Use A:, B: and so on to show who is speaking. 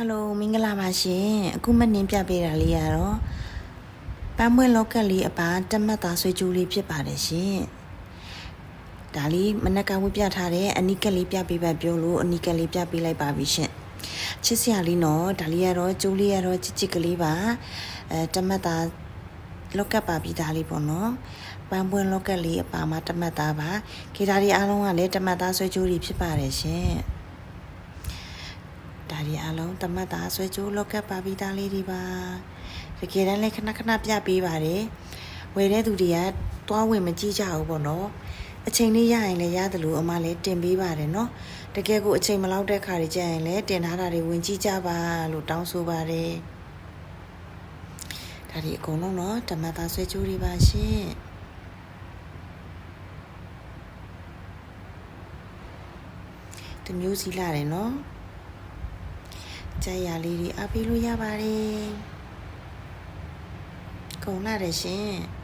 A: ဟယ်လိုမင်္ဂလာပါရှင်အခုမနှင်းပြပေးတာလေးကတော့ပန်းမွေးလောကက်လေးအပါတမတ်သားဆွေကျူးလေးဖြစ်ပါတယ်ရှင်ဒါလေးမနက်ကဝတ်ပြထားတဲ့အနီးကက်လေးပြပေးပါပြောလို့အနီးကက်လေးပြပေးလိုက်ပါပြီရှင်ချစ်စရာလေးနော်ဒါလေးကတော့ကျိုးလေးကတော့ချစ်ချစ်ကလေးပါအဲတမတ်သားလောကက်ပါပြီးသားလေးပေါ့နော်ပန်းပွင့်လောကက်လေးအပါမှာတမတ်သားပါခေတာဒီအားလုံးကလည်းတမတ်သားဆွေကျူးလေးဖြစ်ပါတယ်ရှင် ဒါဒီအလုံးတမတ်သားဆွဲကြိုးလောက်ကပ်ပါပြီးသားလေးတွေပါတကယ်တမ်းလည်းခဏခဏပြပေးပါတယ်ဝယ်တဲ့သူတွေကတွားဝင်မကြည့်ကြဘူးပေါ့နော်အချိန်လေးရရင်လည်းရတယ်လို့အမလည်းတင်ပေးပါတယ်နော်တကယ်ကိုအချိန်မလောက်တဲ့ခါတွေကြာရင်လည်းတင်ထားတာတွေဝင်ကြည့်ကြပါလို့တောင်းဆိုပါတယ်ဒါဒီအကုန်လုံးနော်တမတ်သားဆွဲကြိုးတွေပါရှင်တမျိုးစီလာတယ်နော်ကြ က်ရလေးတွေအားပေးလို့ရပါတယ်။ကုန်လာတယ်ရှင်။